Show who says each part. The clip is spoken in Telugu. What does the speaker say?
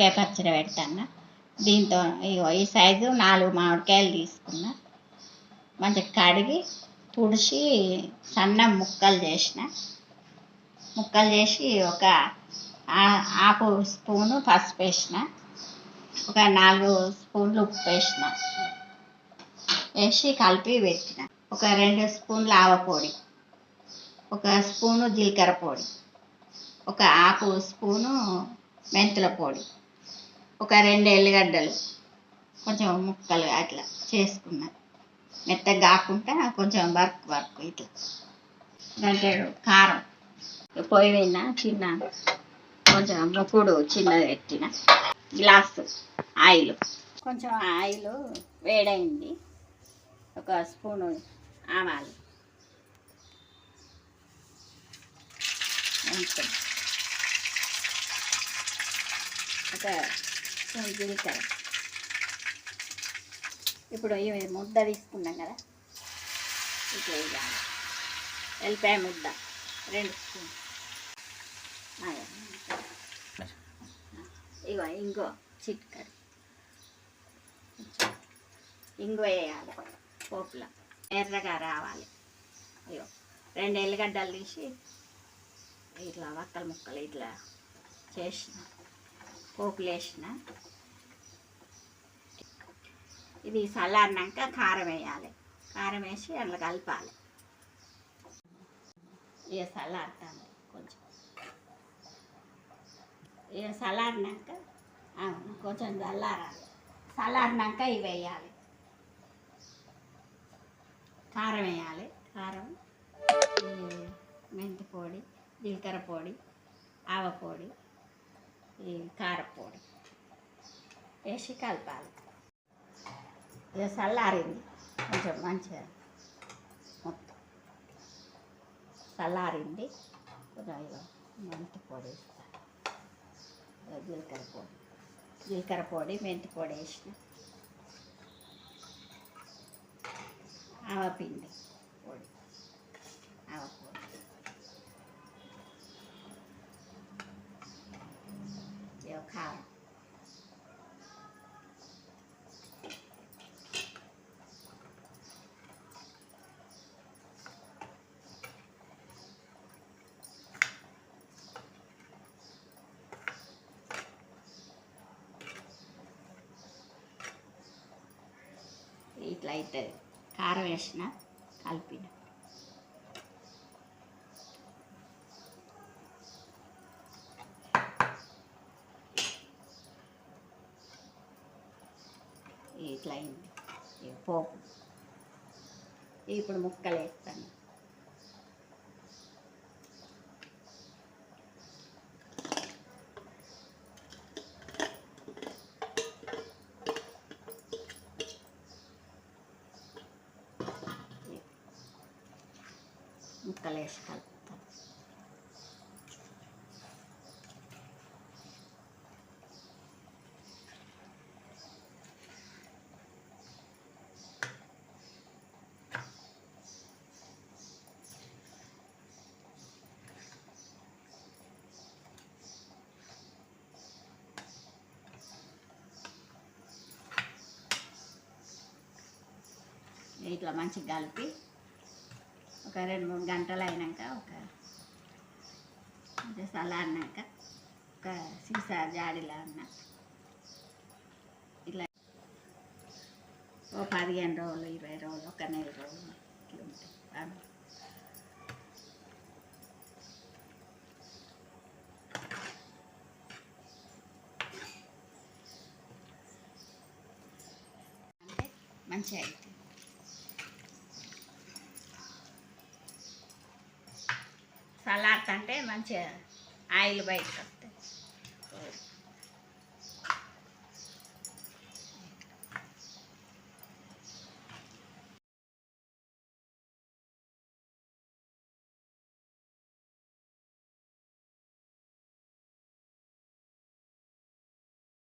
Speaker 1: మామిడికాయ పచ్చడి పెడతాను. దీంతో ఇగో ఈ సైజు నాలుగు మామిడికాయలు తీసుకున్నా. మంచిగా కడిగి తుడిచి సన్న ముక్కలు చేసిన. ముక్కలు చేసి ఒక ఆపు హాఫ్ స్పూను పసుపు వేసిన. ఒక నాలుగు స్పూన్లు ఉప్పు వేసిన. వేసి కలిపి పెట్టిన. ఒక రెండు స్పూన్లు ఆవపొడి ఒక స్పూను జీలకర్ర పొడి. ఒక హాఫ్ స్పూను మెంతుల పొడి. ఒక రెండు ఎల్లిగడ్డలు కొంచెం ముక్కలు అట్లా చేసుకున్నాను మెత్తగా కాకుండా కొంచెం వర్క్ వర్క్ ఇట్లా. గంటెడు కారం. పొయ్యి పోయిన చిన్న కొంచెం ముక్కుడు చిన్నది పెట్టిన. Glass oil. కొంచెం ఆయిల్ వేడైంది. ఒక స్పూను ఆవాలు. ఒక జీలకర్ర. ఇప్పుడు ఇవి ముద్ద తీసుకున్నాం కదా? ఇట్లా వేయాలి. ఎల్లిపాయ ముద్ద. రెండు స్పూన్ ఇగో ఇంకో చిట్కడి. ఇంగు వేయాలి. పోపులో. ఎర్రగా రావాలి. అయ్యో రెండు ఎల్లిగడ్డలు తీసి ఇట్లా వక్కల ముక్కలు ఇట్లా చేసిన. పోపులు వేసిన ఇది చల్లారినాక కారం వేయాలి. కారం వేసి అందులో కలపాలి. ఇక చల్లారుతాను కొంచెం. ఇక చల్లారినాక కొంచెం చల్లారాలి. చల్లారినాక ఇవి వేయాలి. కారం వేయాలి. కారం మెంతి పొడి జీలకర్ర పొడి ఆవ పొడి ఈ కారపొడి వేసి కలపాలి. ఇక చల్లారింది. కొంచెం మంచిగా మొత్తం చల్లారింది. మెంతి పొడి వేస్తాను జీలకర్ర పొడి. జీలకర్ర పొడి మెంతి పొడి వేసిన. ఆవపిండి పొడి ఆవ పొడి ఇగో కారం ఇట్లా అవుతుంది. కారం వేసిన కలిపిన. ఇట్లా అయింది. పోపు. ఇప్పుడు ముక్కలు వేస్తాను. ముక్కలు వేసి కలుపుతాను ఇట్లా మంచిగా కలిపి ఒక రెండు మూడు గంటలు అయినాక ఒక అలా చల్లారినాక ఒక సీసా జాడీలా అన్న. ఇలా ఓ పదిహేను రోజులు ఇరవై రోజులు ఒక నెల రోజులు ఇట్లా ఉంటాయి అంటే మంచిగా అవుతుంది సలాడ్ అంటే మంచిగా ఆయిల్ బయటకు